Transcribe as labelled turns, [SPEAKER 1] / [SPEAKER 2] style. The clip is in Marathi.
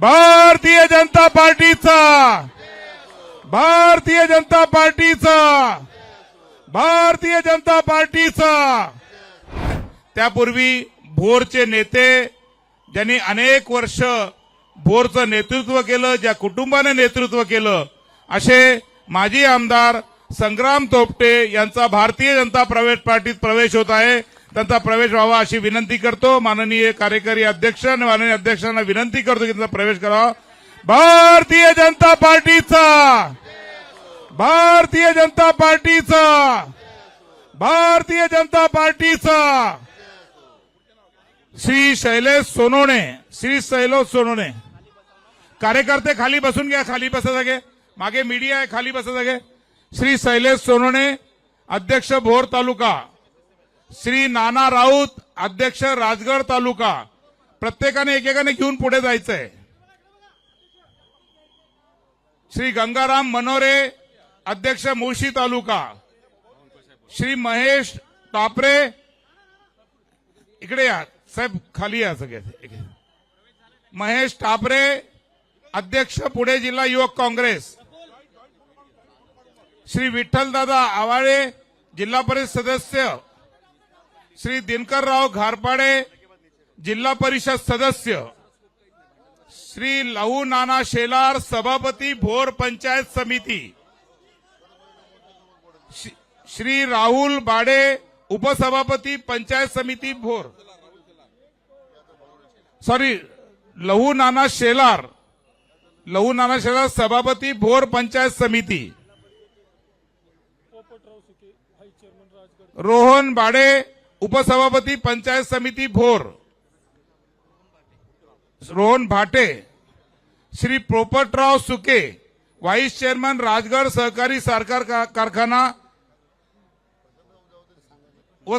[SPEAKER 1] भारतीय जनता पार्टीचा. भारतीय जनता पार्टीचा. भारतीय जनता पार्टीचा. त्यापूर्वी भोरचे नेते ज्यांनी अनेक वर्ष भोरचं नेतृत्व केलं ज्या कुटुंबाने नेतृत्व केलं असे माजी आमदार संग्राम तोपटे यांचा भारतीय जनता प्रवेश पार्टीत प्रवेश होत आहे. त्यांचा प्रवेश व्हावा अशी विनंती करतो. माननीय कार्यकारी अध्यक्ष आणि माननीय अध्यक्षांना विनंती करतो की त्यांचा प्रवेश करावा. भारतीय जनता पार्टीचा! भारतीय जनता पार्टीचा! भारतीय जनता पार्टीचा! श्री शैलेश सोनोने श्री शैलेश सोनोने. कार्यकर्ते खाली बसून घ्या खाली बसा सगळे मागे मीडिया आहे खाली बसा सगळे श्री शैलेश सोनोने अध्यक्ष भोर तालुका. श्री नाना राऊत अध्यक्ष राजगड तालुका. प्रत्येकाने एकेकाने घेऊन पुढे जायचंय. श्री गंगाराम मनोरे अध्यक्ष मुळशी तालुका. श्री महेश टापरे इकडे या. साहेब खाली या सगळे. महेश टापरे अध्यक्ष पुणे जिल्हा युवक काँग्रेस. श्री विठ्ठलदादा आवाळे जिल्हा परिषद सदस्य. श्री दिनकरराव घारपाडे, जिल्हा परिषद सदस्य, श्री लहू नाना शेलार, सभापती भोर पंचायत समिती, श्री- श्री राहुल बाडे, उपसभापती पंचायत समिती भोर, सॉरी, लहू नाना शेलार, लहू नाना शेलार, सभापती भोर पंचायत समिती, रोहन बाडे उपसभापती पंचायत समिती भोर. रोहन भाटे. श्री पोपटराव सुके व्हाईस चेअरमन राजगड सहकारी साखर का- कारखाना. व